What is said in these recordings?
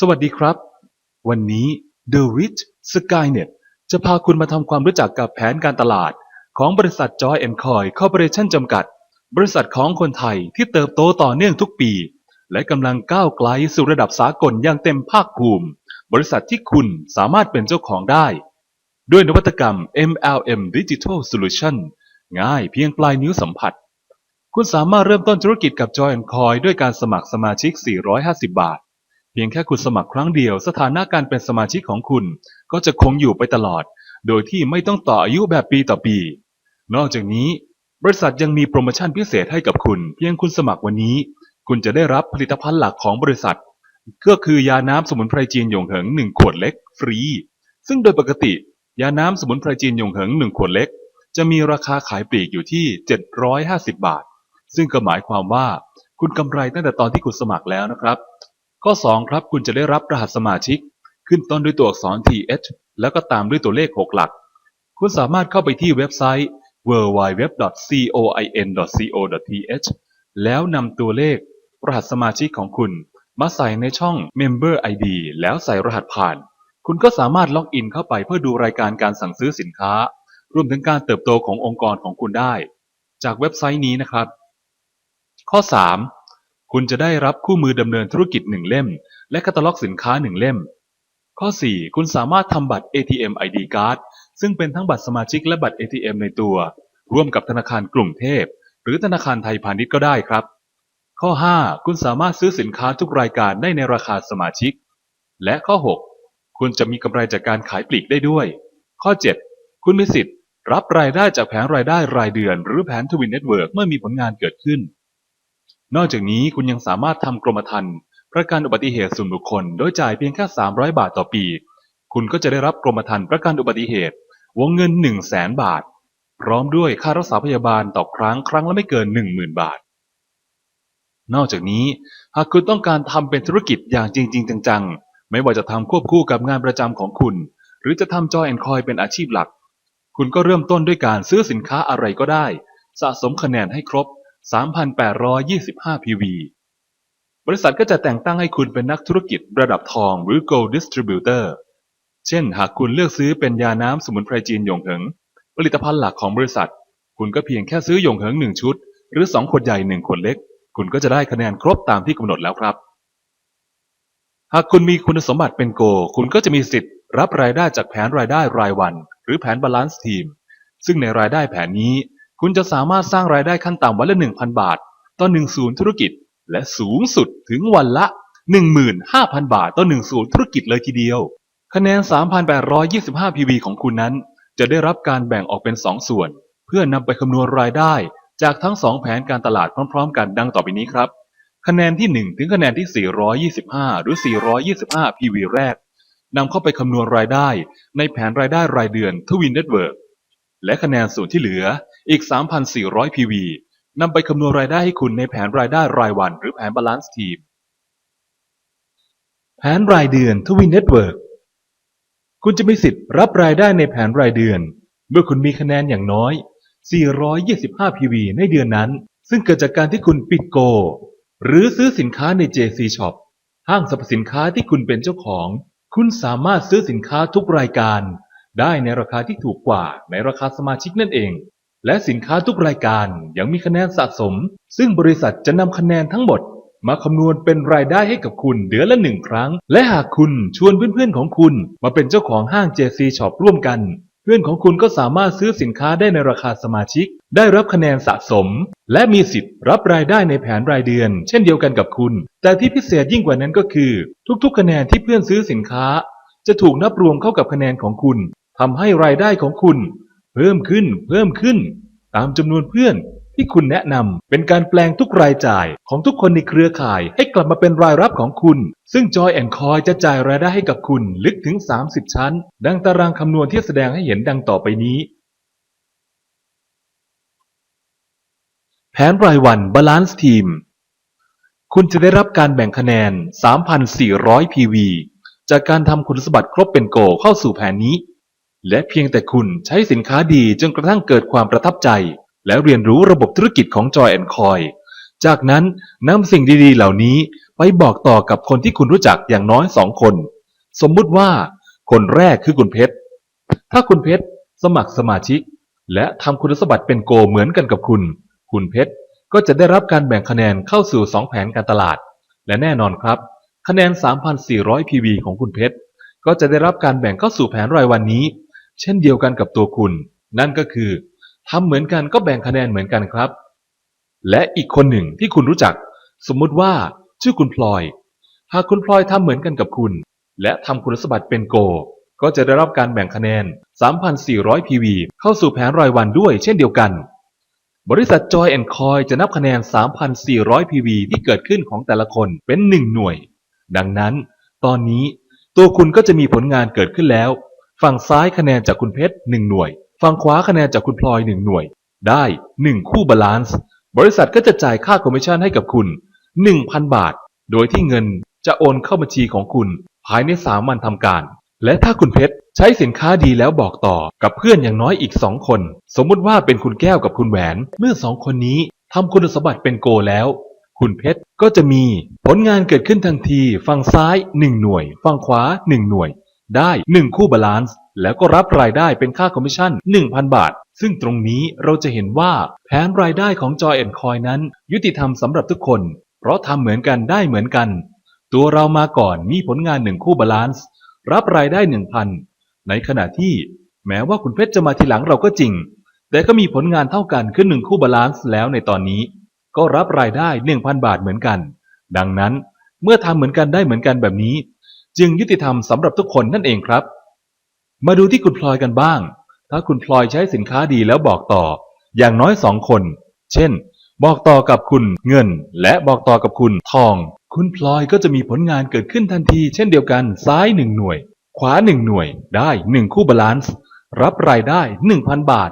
สวัสดีครับ วันนี้ The Rich Skynet จะพาคุณมาทำความรู้จักกับแผนการตลาด ของบริษัท Joy and Coy Corporation จำกัด บริษัทของคนไทยที่เติบโตต่อเนื่องทุกปี และกำลังก้าวไกลสู่ระดับสากลอย่างเต็มภาคภูมิ บริษัทที่คุณสามารถเป็นเจ้าของได้ ด้วยนวัตกรรม MLM Digital Solution ง่ายเพียงปลายนิ้วสัมผัส คุณสามารถเริ่มต้นธุรกิจกับ Joy and Coy ด้วยการสมัครสมาชิก 450 บาท เพียงแค่คุณสมัครครั้งเดียว สถานะการเป็นสมาชิกของคุณก็จะคงอยู่ไปตลอด โดยที่ไม่ต้องต่ออายุแบบปีต่อปี นอกจากนี้ บริษัทยังมีโปรโมชั่นพิเศษให้กับคุณ เพียงคุณสมัครวันนี้ คุณจะได้รับผลิตภัณฑ์หลักของบริษัท ก็คือยาน้ำสมุนไพรจีนหยงเหิง1ขวดเล็กฟรี ซึ่งโดยปกติ ยาน้ำสมุนไพรจีนหยงเหิง1ขวดเล็ก จะมีราคาขายปลีกอยู่ที่ 750 บาท ซึ่งก็หมายความว่าคุณกำไรตั้งแต่ตอนที่คุณสมัครแล้วนะครับ ข้อ 2 ครับคุณจะได้รับรหัสสมาชิก ขึ้นต้นด้วยตัวอักษร TH แล้วก็ตามด้วยตัวเลข 6 หลัก คุณสามารถเข้าไปที่เว็บไซต์ www.coin.co.th แล้วนำตัวเลข รหัสสมาชิกของคุณ มาใส่ในช่อง Member ID แล้วใส่รหัสผ่าน คุณก็สามารถล็อกอินเข้าไปเพื่อดูรายการการสั่งซื้อสินค้า รวมถึงการเติบโตขององค์กรของคุณได้ จากเว็บไซต์นี้นะครับ ข้อ 3 คุณจะได้รับคู่มือดำเนินธุรกิจ1เล่ม และแคตตาล็อกสินค้า1เล่ม ข้อ 4 คุณสามารถทำบัตร ATM ID Card ซึ่งเป็นทั้งบัตรสมาชิกและบัตร ATM ในตัว ร่วมกับธนาคารกรุงเทพ หรือธนาคารไทยพาณิชย์ก็ได้ครับ ข้อ 5 คุณสามารถซื้อสินค้าทุกรายการได้ในราคาสมาชิก และข้อ 6 คุณจะมีกำไรจากการขายปลีกได้ด้วย ข้อ 7 คุณมีสิทธิ์ รับรายได้จากแผนรายได้รายเดือน หรือแผนทวินเน็ตเวิร์กเมื่อมีผลงานเกิดขึ้น นอกจากนี้คุณยังสามารถทำกรมธรรม์ประกันอุบัติเหตุส่วนบุคคล โดยจ่ายเพียงแค่ 300 บาทต่อปี คุณก็จะได้รับกรมธรรม์ประกันอุบัติเหตุ วงเงิน 1 0 0 0 0แสนบาท พร้อมด้วยค่ารักษาพยาบาลต่อครั้งครั้งละไม่เกิน 10,000 บาท นอกจากนี้ หากคุณต้องการทำเป็นธุรกิจอย่างจริง ๆ จังๆ ไม่ว่าจะทำควบคู่กับงานประจำของคุณ หรือจะทำจอยแอนคอยเป็นอาชีพหลัก คุณก็เริ่มต้นด้วยการซื้อสินค้าอะไรก็ได้ สะสมคะแนนให้ครบ 3,825 PV บริษัทก็จะแต่งตั้งให้คุณเป็นนักธุรกิจระดับทองหรือ Gold Distributor เช่น หากคุณเลือกซื้อเป็นยาน้ำสมุนไพรจีนหยงเหิง ผลิตภัณฑ์หลักของบริษัท คุณก็เพียงแค่ซื้อหยงเหิงหนึ่งชุด หรือ 2 ขวดใหญ่ 1 ขวดเล็ก คุณก็จะได้คะแนนครบตามที่กำหนดแล้วครับ หากคุณมีคุณสมบัติเป็นโก คุณก็จะมีสิทธิ์ รับรายได้จากแผนรายได้รายวัน หรือแผนบาลานซ์ทีม ซึ่งในรายได้แผนนี้ คุณจะสามารถสร้างรายได้ขั้นต่ำวันละ 1,000 บาท ต่อหนึ่งศูนย์ธุรกิจ และสูงสุดถึงวันละ 15,000 บาท ต่อหนึ่งศูนย์ธุรกิจเลยทีเดียว คะแนน 3,825 PV ของคุณนั้น จะได้รับการแบ่งออกเป็น 2 ส่วน เพื่อนำไปคำนวณรายได้ จากทั้ง 2 แผนการตลาดพร้อม ๆ กันดังต่อไปนี้ครับ คะแนนที่ 1 ถึงคะแนนที่ 425 หรือ 425 PV แรกนำเข้าไปคำนวณรายได้ ในแผนรายได้รายเดือนทวินเน็ตเวิร์กและคะแนนส่วนที่เหลือ อีก 3,400 PV นำไปคำนวณรายได้ให้คุณในแผนรายได้รายวันหรือแผนบาลานซ์ทีม แผนรายเดือนทวินเน็ตเวิร์กคุณจะมีสิทธิ์รับรายได้ในแผนรายเดือน เมื่อคุณมีคะแนนอย่างน้อย 425 PV ในเดือนนั้น ซึ่งเกิดจากการที่คุณปิดโก หรือซื้อสินค้าใน JC Shop ห้างสรรพสินค้าที่คุณเป็นเจ้าของ คุณสามารถซื้อสินค้าทุกรายการ ได้ในราคาที่ถูกกว่าในราคาสมาชิกนั่นเอง และสินค้าทุกรายการยังมีคะแนนสะสม ซึ่งบริษัทจะนำคะแนนทั้งหมด มาคำนวณเป็นรายได้ให้กับคุณเดือนละหนึ่งครั้ง และหากคุณชวนเพื่อนๆของคุณ มาเป็นเจ้าของห้าง JC Shop ร่วมกัน เพื่อนของคุณก็สามารถซื้อสินค้าได้ในราคาสมาชิก ได้รับคะแนนสะสม และมีสิทธิ์รับรายได้ในแผนรายเดือน เช่นเดียวกันกับคุณ แต่ที่พิเศษยิ่งกว่านั้นก็คือ ทุกๆ คะแนนที่เพื่อนซื้อสินค้า จะถูกนับรวมเข้ากับคะแนนของคุณทำให้รายได้ของคุณ พิ่มขึ้น เพิ่มขึ้น ตามจำนวนเพื่อนที่คุณแนะนำเป็นการแปลงทุกรายจ่ายของทุกคนในเครือข่ายให้กลับมาเป็นรายรับของคุณ ซึ่ง Joy and Coy จะจ่ายรายได้ให้กับคุณลึกถึง 30 ชั้น ดังตารางคำนวณที่แสดงให้เห็นดังต่อไปนี้ แผนรายวัน Balance Team คุณจะได้รับการแบ่งคะแนน 3,400 PV จากการทำคุณสมบัติครบเป็นโกเข้าสู่แผนนี้ และเพียงแต่คุณใช้สินค้าดีจนกระทั่งเกิดความประทับใจ และเรียนรู้ระบบธุรกิจของ Joy and Coy จากนั้นนำสิ่งดีๆ เหล่านี้ไปบอกต่อกับคนที่คุณรู้จักอย่างน้อยสองคน สมมุติว่าคนแรกคือคุณเพชร ถ้าคุณเพชรสมัครสมาชิก และทำคุณสมบัติเป็นโกเหมือนกันกับคุณ คุณเพชรก็จะได้รับการแบ่งคะแนนเข้าสู่ 2 แผนการตลาด และแน่นอนครับ คะแนน 3,400 PV ของคุณเพชรก็จะได้รับการแบ่งเข้าสู่แผนรายวันนี้ เช่นเดียวกันกับตัวคุณ นั่นก็คือทำเหมือนกันก็แบ่งคะแนนเหมือนกันครับ และอีกคนหนึ่งที่คุณรู้จัก สมมุติว่า ชื่อคุณพลอย หากคุณพลอยทำเหมือนกันกับคุณ และทำคุณสมบัติเป็นโก ก็จะได้รับการแบ่งคะแนน 3,400 PV เข้าสู่แผนรายวันด้วยเช่นเดียวกัน บริษัท Joy and Coin จะนับคะแนน 3,400 PV ที่เกิดขึ้นของแต่ละคนเป็น 1 หน่วย ดังนั้น ตอนนี้ตัวคุณก็จะมีผลงานเกิดขึ้นแล้ว ฝั่งซ้ายคะแนนจากคุณเพชร1หน่วย ฝั่งขวาคะแนนจากคุณพลอย1หน่วย ได้ 1 คู่บาลานซ์ บริษัทก็จะจ่ายค่าคอมมิชชั่นให้กับคุณ 1,000 บาท โดยที่เงินจะโอนเข้าบัญชีของคุณ ภายใน 3 วันทำการ และถ้าคุณเพชรใช้สินค้าดีแล้วบอกต่อกับเพื่อนอย่างน้อยอีก 2 คน สมมุติว่าเป็นคุณแก้วกับคุณแหวน เมื่อ 2 คนนี้ทำคุณสมบัติเป็นโกแล้ว คุณเพชรก็จะมีผลงานเกิดขึ้นทันที ฝั่งซ้าย 1 หน่วย ฝั่งขวา 1 หน่วย ได้ 1 คู่บาลานซ์แล้วก็รับรายได้เป็นค่าคอมมิชชั่น 1,000 บาท ซึ่งตรงนี้เราจะเห็นว่าแผนรายได้ของ Joy Coin นั้น ยุติธรรมสำหรับทุกคน เพราะทำเหมือนกันได้เหมือนกัน ตัวเรามาก่อนมีผลงาน 1 คู่บาลานซ์รับรายได้ 1,000 ในขณะที่ แม้ว่าคุณเพชรจะมาทีหลังเราก็จริง แต่ก็มีผลงานเท่ากันคือหนึ่งคู่บาลานซ์แล้วในตอนนี้ ก็รับรายได้ 1,000 บาทเหมือนกัน ดังนั้นเมื่อทำเหมือนกันได้เหมือนกันแบบนี้ จึงยุติธรรมสำหรับทุกคนนั่นเองครับ มาดูที่คุณพลอยกันบ้าง ถ้าคุณพลอยใช้สินค้าดีแล้วบอกต่อ อย่างน้อยสองคน เช่น บอกต่อกับคุณเงิน และบอกต่อกับคุณทอง คุณพลอยก็จะมีผลงานเกิดขึ้นทันที เช่นเดียวกันซ้ายหนึ่งหน่วย ขวาหนึ่งหน่วย ได้หนึ่งคู่บาลานซ์รับรายได้ 1,000 บาท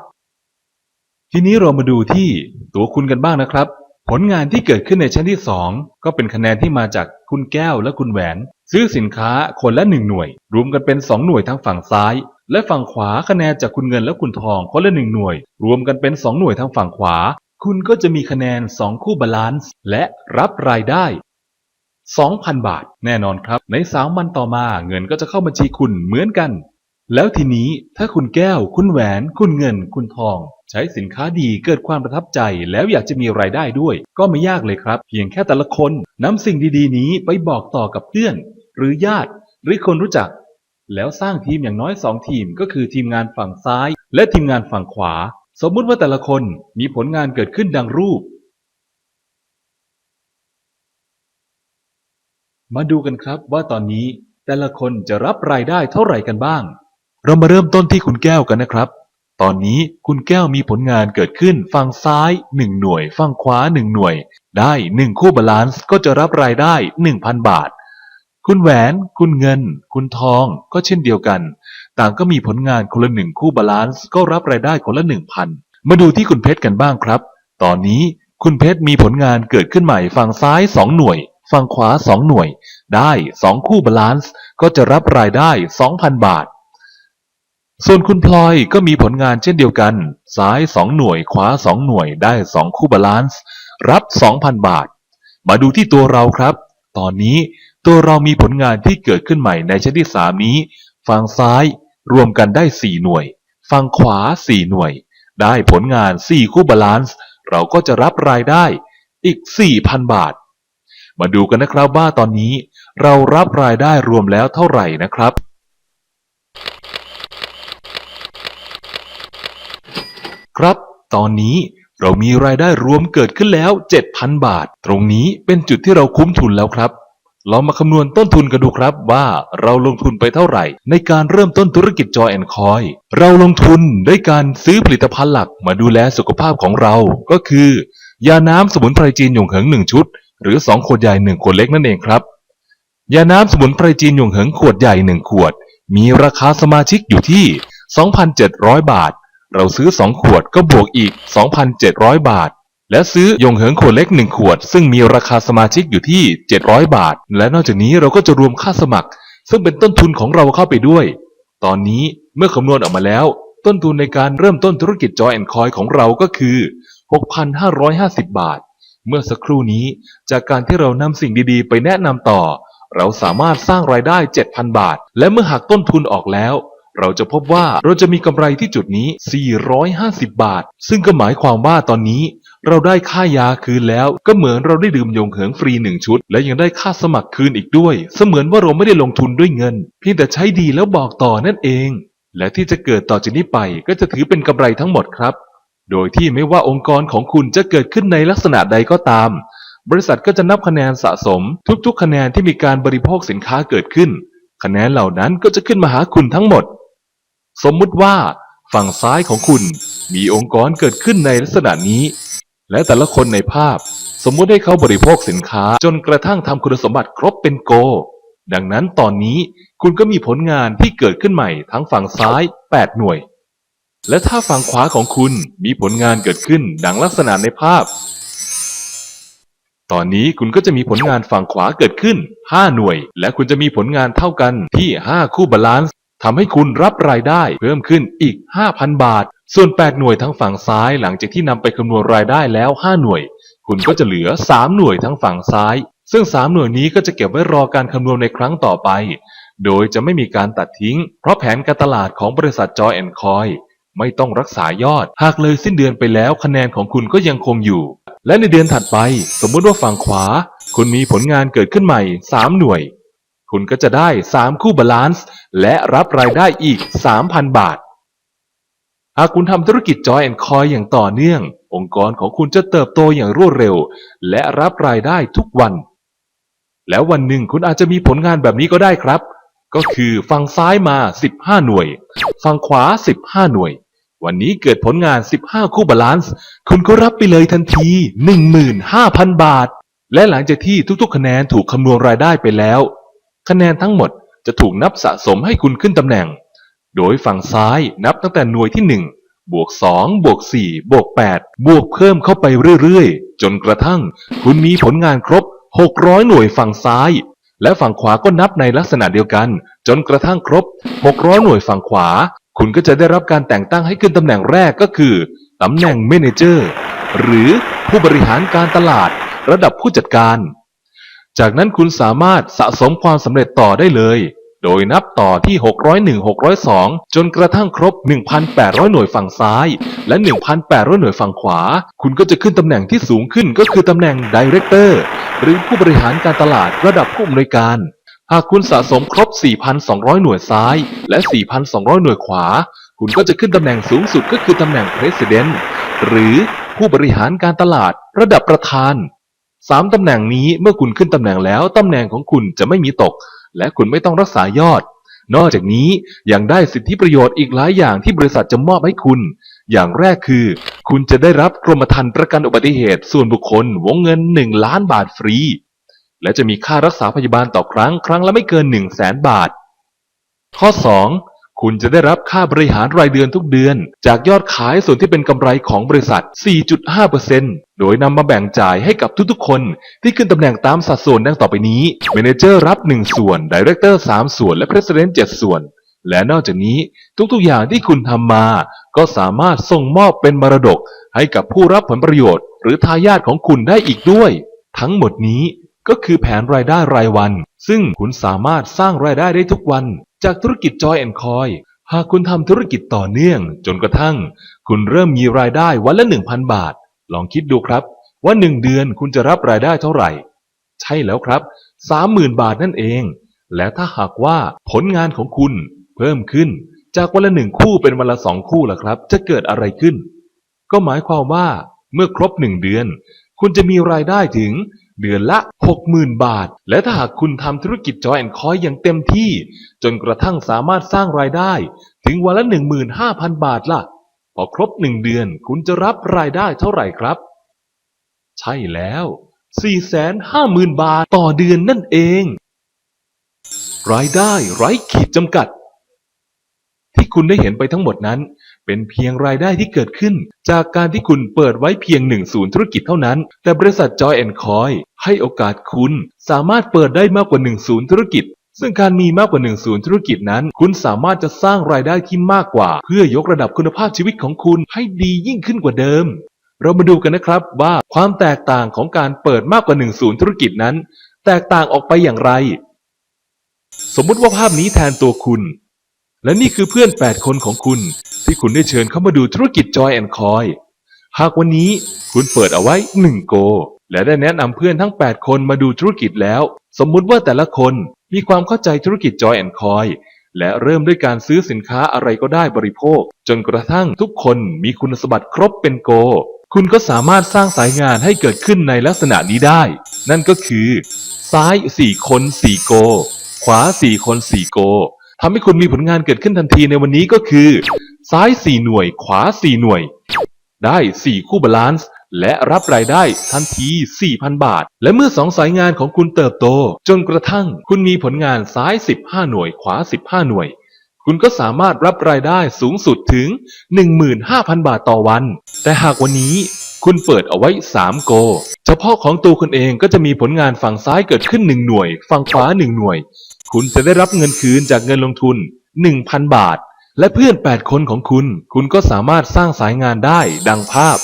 ทีนี้เรามาดูที่ตัวคุณกันบ้างนะครับ ผลงานที่เกิดขึ้นในชั้นที่ 2 ก็เป็นคะแนนที่มาจากคุณแก้วและคุณแหวน ซื้อสินค้าคนละ 1 หน่วย รวมกันเป็น 2 หน่วยทางฝั่งซ้าย และฝั่งขวาคะแนนจากคุณเงินและคุณทองคนละ 1 หน่วย รวมกันเป็น 2 หน่วยทางฝั่งขวา คุณก็จะมีคะแนน 2 คู่บาลานซ์และรับรายได้ 2,000 บาท แน่นอนครับ ใน3วันต่อมาเงินก็จะเข้าบัญชีคุณเหมือนกัน แล้วทีนี้ถ้าคุณแก้ว คุณแหวน คุณเงิน คุณทอง ใช้สินค้าดีเกิดความประทับใจ แล้วอยากจะมีรายได้ด้วย ก็ไม่ยากเลยครับ เพียงแค่แต่ละคนนำสิ่งดีๆ นี้ไปบอกต่อกับเพื่อน หรือญาติ หรือคนรู้จัก แล้วสร้างทีมอย่างน้อย 2 ทีมก็คือทีมงานฝั่งซ้าย และทีมงานฝั่งขวา สมมุติว่าแต่ละคนมีผลงานเกิดขึ้นดังรูป มาดูกันครับว่าตอนนี้แต่ละคนจะรับรายได้เท่าไหร่กันบ้าง เรามาเริ่มต้นที่คุณแก้วกันนะครับ ตอนนี้คุณแก้วมีผลงานเกิดขึ้นฝั่งซ้าย 1 หน่วย ฝั่งขวา 1 หน่วย ได้ 1 คู่บาลานซ์ก็จะรับรายได้ 1,000 บาท คุณแหวน คุณเงิน คุณทอง ก็เช่นเดียวกัน ต่างก็มีผลงานคนละหนึ่งคู่บาลานซ์ก็รับรายได้คนละ 1,000 มาดูที่คุณเพชรกันบ้างครับ ตอนนี้คุณเพชรมีผลงานเกิดขึ้นใหม่ฝั่งซ้าย 2 หน่วย ฝั่งขวา 2 หน่วย ได้ 2 คู่บาลานซ์ก็จะรับรายได้ 2,000 บาท ส่วนคุณพลอยก็มีผลงานเช่นเดียวกัน ซ้าย 2 หน่วย ขวา 2 หน่วยได้ 2 คู่บาลานซ์ รับ 2,000 บาท มาดูที่ตัวเราครับ ตอนนี้ตัวเรามีผลงานที่เกิดขึ้นใหม่ในชั้นที่ 3 นี้ ฝั่งซ้ายรวมกันได้ 4 หน่วย ฝั่งขวา 4 หน่วย ได้ผลงาน 4 คู่บาลานซ์ เราก็จะรับรายได้อีก 4,000 บาท มาดูกันนะครับว่าตอนนี้เรารับรายได้รวมแล้วเท่าไหร่นะครับ ครับ ตอนนี้เรามีรายได้รวมเกิดขึ้นแล้ว 7,000 บาท ตรงนี้เป็นจุดที่เราคุ้มทุนแล้วครับ เรามาคำนวณต้นทุนกันดูครับว่าเราลงทุนไปเท่าไหร่ ในการเริ่มต้นธุรกิจจอยแอนคอย เราลงทุนด้วยการซื้อผลิตภัณฑ์หลักมาดูแลสุขภาพของเรา ก็คือ ยาน้ำสมุนไพรจีนหยงเหิงหนึ่งชุด หรือ 2 ขวดใหญ่ 1 ขวดเล็กนั่นเองครับ ยาน้ำสมุนไพรจีนหยงเหิงขวดใหญ่ 1 ขวด มีราคาสมาชิกอยู่ที่ 2,700 บาท เราซื้อ 2 ขวดก็บวกอีก 2,700 บาท และซื้อยงเหิงขวดเล็ก 1 ขวด ซึ่งมีราคาสมาชิกอยู่ที่ 700 บาท และนอกจากนี้เราก็จะรวมค่าสมัคร ซึ่งเป็นต้นทุนของเราเข้าไปด้วย ตอนนี้เมื่อคำนวณออกมาแล้ว ต้นทุนในการเริ่มต้นธุรกิจจอยแอนคอยของเราก็คือ 6,550 บาท เมื่อสักครู่นี้จากการที่เรานำสิ่งดีๆ ไปแนะนำต่อ เราสามารถสร้างรายได้ 7,000 บาท และเมื่อหักต้นทุนออกแล้ว เราจะพบว่าเราจะมีกำไรที่จุดนี้ 450 บาท ซึ่งก็หมายความว่าตอนนี้ เราได้ค่ายาคืนแล้ว ก็เหมือนเราได้ดื่มยงเหิงฟรีหนึ่งชุด และยังได้ค่าสมัครคืนอีกด้วย เสมือนว่าเราไม่ได้ลงทุนด้วยเงิน เพียงแต่ใช้ดีแล้วบอกต่อนั่นเอง และที่จะเกิดต่อจากนี้ไปก็จะถือเป็นกำไรทั้งหมดครับ โดยที่ไม่ว่าองค์กรของคุณจะเกิดขึ้นในลักษณะใดก็ตาม บริษัทก็จะนับคะแนนสะสม ทุกๆ คะแนนที่มีการบริโภคสินค้าเกิดขึ้น คะแนนเหล่านั้นก็จะขึ้นมาหาคุณทั้งหมด สมมุติว่าฝั่งซ้ายของคุณมีองค์กรเกิดขึ้นในลักษณะนี้ และแต่ละคนในภาพ สมมุติให้เขาบริโภคสินค้าจนกระทั่งทำคุณสมบัติครบเป็นโก ดังนั้นตอนนี้คุณก็มีผลงานที่เกิดขึ้นใหม่ทั้งฝั่งซ้าย 8 หน่วย และถ้าฝั่งขวาของคุณมีผลงานเกิดขึ้นดังลักษณะในภาพ ตอนนี้คุณก็จะมีผลงานฝั่งขวาเกิดขึ้น 5 หน่วย และคุณจะมีผลงานเท่ากันที่ 5 คู่บาลานซ์ ทำให้คุณรับรายได้เพิ่มขึ้นอีก 5,000 บาท ส่วน 8 หน่วยทั้งฝั่งซ้ายหลังจากที่นำไปคำนวณรายได้แล้ว 5 หน่วย คุณก็จะเหลือ 3 หน่วยทั้งฝั่งซ้าย ซึ่ง 3 หน่วยนี้ก็จะเก็บไว้รอการคำนวณในครั้งต่อไป โดยจะไม่มีการตัดทิ้ง เพราะแผนการตลาดของบริษัทจอยแอนคอยไม่ต้องรักษายอด หากเลยสิ้นเดือนไปแล้วคะแนนของคุณก็ยังคงอยู่ และในเดือนถัดไป สมมติว่าฝั่งขวา คุณมีผลงานเกิดขึ้นใหม่ 3 หน่วย คุณก็จะได้ 3 คู่บาลานซ์และรับรายได้อีก 3,000 บาท หากคุณทำธุรกิจจอยแอนคอยอย่างต่อเนื่อง องค์กรของคุณจะเติบโตอย่างรวดเร็ว และรับรายได้ทุกวัน แล้ววันหนึ่งคุณอาจจะมีผลงานแบบนี้ก็ได้ครับ ก็คือฝั่งซ้ายมา 15 หน่วย ฝั่งขวา 15 หน่วย วันนี้เกิดผลงาน 15 คู่บาลานซ์คุณก็รับไปเลยทันที 15,000 บาท และหลังจากที่ทุกๆ คะแนนถูกคำนวณรายได้ไปแล้ว คะแนนทั้งหมดจะถูกนับสะสมให้คุณขึ้นตำแหน่ง โดยฝั่งซ้ายนับตั้งแต่หน่วยที่ 1 บวก 2 บวก 4 บวก 8 บวกเพิ่มเข้าไปเรื่อยๆ จนกระทั่ง คุณมีผลงานครบ 600 หน่วยฝั่งซ้าย และฝั่งขวาก็นับในลักษณะเดียวกัน จนกระทั่งครบ 600 หน่วยฝั่งขวา คุณก็จะได้รับการแต่งตั้งให้ขึ้นตำแหน่งแรกก็คือตำแหน่งเมนเจอร์หรือผู้บริหารการตลาดระดับผู้จัดการ จากนั้นคุณสามารถสะสมความสำเร็จต่อได้เลย โดยนับต่อที่ 601 602 จนกระทั่งครบ 1,800 หน่วยฝั่งซ้าย และ 1,800 หน่วยฝั่งขวา คุณก็จะขึ้นตำแหน่งที่สูงขึ้นก็คือตำแหน่ง Director หรือผู้บริหารการตลาดระดับผู้อำนวยการ หากคุณสะสมครบ 4,200 หน่วยซ้าย และ 4,200 หน่วยขวา คุณก็จะขึ้นตำแหน่งสูงสุดก็คือตำแหน่ง President หรือผู้บริหารการตลาดระดับประธาน สามตำแหน่งนี้เมื่อคุณขึ้นตำแหน่งแล้ว ตำแหน่งของคุณจะไม่มีตก และคุณไม่ต้องรักษายอด นอกจากนี้ยังได้สิทธิประโยชน์อีกหลายอย่างที่บริษัทจะมอบให้คุณ อย่างแรกคือ คุณจะได้รับกรมธรรม์ประกันอุบัติเหตุ ส่วนบุคคลวงเงิน 1 ล้านบาทฟรี และจะมีค่ารักษาพยาบาลต่อครั้งครั้งละไม่เกิน 1 0 0 0 0แสนบาท ข้อ 2 คุณจะได้รับค่าบริหารรายเดือนทุกเดือน จากยอดขายส่วนที่เป็นกำไรของบริษัท 4.5%โดยนำมาแบ่งจ่ายให้กับทุกๆ คน ที่ขึ้นตำแหน่งตามสัดส่วนดังต่อไปนี้ เมนเจอร์รับ 1 ส่วนดีเรคเตอร์ 3 ส่วน และ President 7ส่วน และนอกจากนี้ทุกๆ อย่างที่คุณทำมา ก็สามารถส่งมอบเป็นมรดก ให้กับผู้รับผลประโยชน์ หรือทายาทของคุณได้อีกด้วย ทั้งหมดนี้ ก็คือแผนรายได้รายวัน ซึ่งคุณสามารถสร้างรายได้ได้ทุกวัน จากธุรกิจ Joy and Coin หากคุณทำธุรกิจต่อเนื่อง จนกระทั่ง คุณเริ่มมีรายได้วันละ 1,000 บาท ลองคิดดูครับ ว่า 1 เดือนคุณจะรับรายได้เท่าไหร่ ใช่แล้วครับ 30,000 บาทนั่นเอง และถ้าหากว่าผลงานของคุณ เพิ่มขึ้นจากวันละหนึ่งคู่เป็นวันละสองคู่ล่ะครับ จะเกิดอะไรขึ้น ก็หมายความว่าเมื่อครบหนึ่งเดือน คุณจะมีรายได้ถึง เดือนละ 60,000 บาท และถ้าหากคุณทำธุรกิจจอยแอนคอยอย่างเต็มที่ จนกระทั่งสามารถสร้างรายได้ ถึงวันละ 15,000 บาทล่ะ พอครบหนึ่งเดือนคุณจะรับรายได้เท่าไหร่ครับ ใช่แล้ว 450,000 บาทต่อเดือนนั่นเอง รายได้ไร้ขีดจำกัด ที่คุณได้เห็นไปทั้งหมดนั้น เป็นเพียงรายได้ที่เกิดขึ้น จากการที่คุณเปิดไว้เพียงหนึ่งศูนย์ธุรกิจเท่านั้น แต่บริษัท Joy and Coin ให้โอกาสคุณ สามารถเปิดได้มากกว่าหนึ่งศูนย์ธุรกิจ ซึ่งการมีมากกว่าหนึ่งศูนย์ธุรกิจนั้น คุณสามารถจะสร้างรายได้ที่มากกว่า เพื่อยกระดับคุณภาพชีวิตของคุณให้ดียิ่งขึ้นกว่าเดิม เรามาดูกันนะครับว่าความแตกต่างของการเปิดมากกว่าหนึ่งศูนย์ธุรกิจนั้น แตกต่างออกไปอย่างไร สมมุติว่าภาพนี้แทนตัวคุณ และนี่คือเพื่อน 8 คนของคุณ ที่คุณได้เชิญเข้ามาดูธุรกิจ Joy and Coy หากวันนี้คุณเปิดเอาไว้ 1 โก และได้แนะนำเพื่อนทั้ง 8 คนมาดูธุรกิจแล้ว สมมุติว่าแต่ละคนมีความเข้าใจธุรกิจ Joy and Coy และเริ่มด้วยการซื้อสินค้าอะไรก็ได้บริโภค จนกระทั่งทุกคนมีคุณสมบัติครบเป็นโก คุณก็สามารถสร้างสายงานให้เกิดขึ้นในลักษณะนี้ได้ นั่นก็คือ ซ้าย 4 คน 4 โก ขวา 4 คน 4 โก ทำให้คุณมีผลงานเกิดขึ้นทันทีในวันนี้ก็คือ ซ้าย 4 หน่วย ขวา 4 หน่วย ได้ 4 คู่บาลานซ์และรับรายได้ทันที 4,000 บาท และเมื่อสองสายงานของคุณเติบโต จนกระทั่งคุณมีผลงานซ้าย 15 หน่วย ขวา 15 หน่วย คุณก็สามารถรับรายได้สูงสุดถึง 15,000 บาทต่อวัน แต่หากวันนี้คุณเปิดเอาไว้ 3 โก เฉพาะของตัวคุณเองก็จะมีผลงานฝั่งซ้ายเกิดขึ้น 1 หน่วย ฝั่งขวา 1 หน่วย คุณจะได้รับเงินคืนจากเงินลงทุน 1,000 บาท และเพื่อน 8 คนของคุณ คุณก็สามารถสร้างสายงานได้ดังภาพ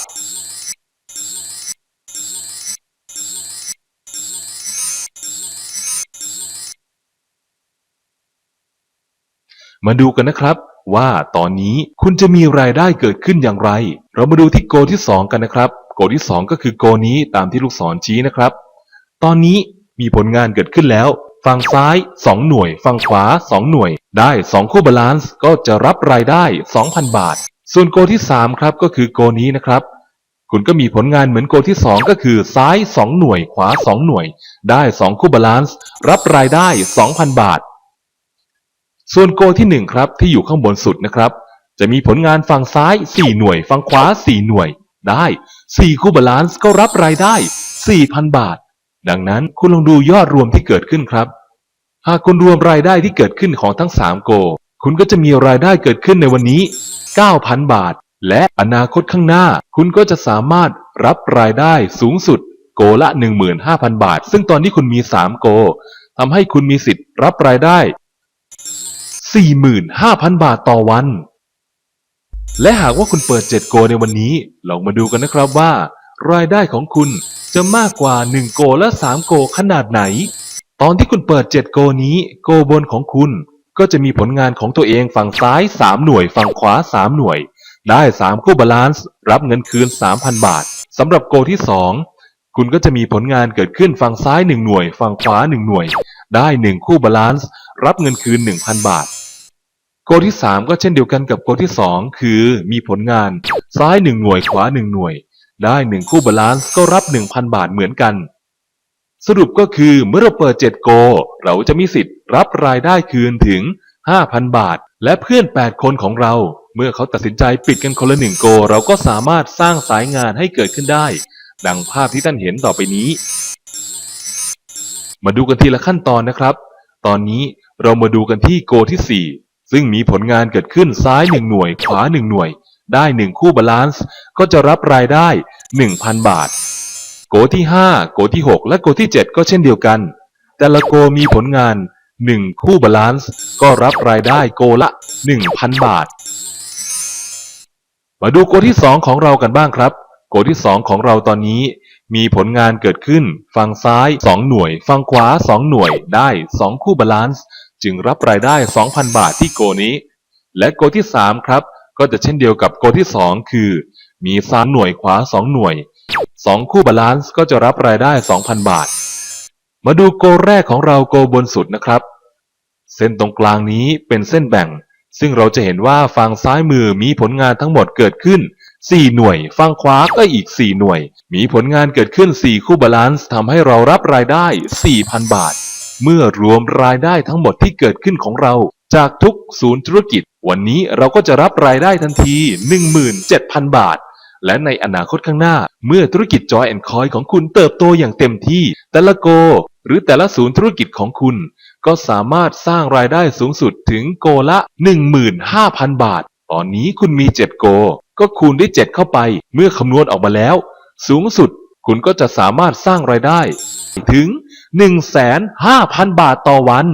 มาดูกันนะครับว่าตอนนี้คุณจะมีรายได้เกิดขึ้นอย่างไร เรามาดูที่โกที่ 2 กันนะครับ โกที่ 2 ก็คือโกนี้ตามที่ลูกศรชี้นะครับ ตอนนี้มีผลงานเกิดขึ้นแล้ว ฝั่งซ้าย 2 หน่วย ฝั่งขวา 2 หน่วย ได้ 2 คู่บาลานซ์ก็จะรับรายได้ 2,000 บาท ส่วนโกที่ 3 ครับก็คือโกนี้นะครับ คุณก็มีผลงานเหมือนโกที่ 2 ก็คือซ้าย 2 หน่วย ขวา 2 หน่วย ได้ 2 คู่บาลานซ์รับรายได้ 2,000 บาท ส่วนโกที่ 1 ครับที่อยู่ข้างบนสุดนะครับ จะมีผลงานฝั่งซ้าย 4 หน่วย ฝั่งขวา 4 หน่วย ได้ 4 คู่บาลานซ์ก็รับรายได้ 4,000 บาท ดังนั้นคุณลองดูยอดรวมที่เกิดขึ้นครับ หากคุณรวมรายได้ที่เกิดขึ้นของทั้ง 3 โก คุณก็จะมีรายได้เกิดขึ้นในวันนี้ 9,000 บาท และอนาคตข้างหน้า คุณก็จะสามารถรับรายได้สูงสุด โกละ 15,000 บาท ซึ่งตอนนี้คุณมี 3 โกทำให้คุณมีสิทธิ์รับรายได้ 45,000 บาทต่อวัน และหากว่าคุณเปิด 7 โกในวันนี้ ลองมาดูกันนะครับว่า รายได้ของคุณจะมากกว่า 1 โกและ 3 โกขนาดไหน ตอนที่คุณเปิด 7 โกนี้ โกบนของคุณ ก็จะมีผลงานของตัวเองฝั่งซ้าย 3 หน่วย ฝั่งขวา 3 หน่วย ได้ 3 คู่บาลานซ์รับเงินคืน 3,000 บาทสำหรับโกที่ 2 คุณก็จะมีผลงานเกิดขึ้นฝั่งซ้าย 1 หน่วย ฝั่งขวา 1 หน่วย ได้ 1 คู่บาลานซ์รับเงินคืน 1,000 บาทโกที่ 3 ก็เช่นเดียวกันกับโกที่ 2 คือมีผลงานซ้าย 1 หน่วยขวา 1 หน่วย ได้1คู่บาลานซ์ก็รับ 1,000 บาทเหมือนกัน สรุปก็คือเมื่อเราเปิด 7 โก เราจะมีสิทธิ์รับรายได้คืนถึง 5,000 บาท และเพื่อน 8 คนของเรา เมื่อเขาตัดสินใจปิดกันคนละ1โก เราก็สามารถสร้างสายงานให้เกิดขึ้นได้ ดังภาพที่ท่านเห็นต่อไปนี้ มาดูกันทีละขั้นตอนนะครับ ตอนนี้เรามาดูกันที่โกที่ 4 ซึ่งมีผลงานเกิดขึ้นซ้าย 1 หน่วย ขวา 1 หน่วย ได้ 1 คู่บาลานซ์ก็จะรับรายได้ 1,000 บาท โกที่ 5 โกที่ 6 และโกที่ 7 ก็เช่นเดียวกัน แต่ละโกมีผลงาน 1 คู่บาลานซ์ก็รับรายได้โกละ 1,000 บาท มาดูโกที่ 2 ของเรากันบ้างครับ โกที่ 2 ของเราตอนนี้ มีผลงานเกิดขึ้น ฝั่งซ้าย 2 หน่วย ฝั่งขวา 2 หน่วย ได้ 2 คู่บาลานซ์จึงรับรายได้ 2,000 บาทที่โกนี้ และโกที่ 3 ครับ ก็จะเช่นเดียวกับโกที่ 2 คือ มี3หน่วยขวา 2 หน่วย 2 คู่บาลานซ์ก็จะรับรายได้ 2,000 บาท มาดูโกแรกของเราโกบนสุดนะครับ เส้นตรงกลางนี้เป็นเส้นแบ่ง ซึ่งเราจะเห็นว่าฝั่งซ้ายมือมีผลงานทั้งหมดเกิดขึ้น 4 หน่วยฝั่งขวาก็อีก 4 หน่วย มีผลงานเกิดขึ้น 4 คู่บาลานซ์ทำให้เรารับรายได้ 4,000 บาท เมื่อรวมรายได้ทั้งหมดที่เกิดขึ้นของเราจากทุกศูนย์ธุรกิจ วันนี้เราก็จะรับรายได้ทันที 17,000 บาท และในอนาคตข้างหน้า เมื่อธุรกิจ Joy and Coin ของคุณเติบโตอย่างเต็มที่ แต่ละโก หรือแต่ละศูนย์ธุรกิจของคุณ ก็สามารถสร้างรายได้สูงสุดถึงโกละ 15,000 บาท ตอนนี้คุณมี 7 โก ก็คูณด้วย 7 เข้าไป เมื่อคำนวณออกมาแล้ว สูงสุดคุณก็จะสามารถสร้างรายได้ ถึง 15,000บาทต่อวัน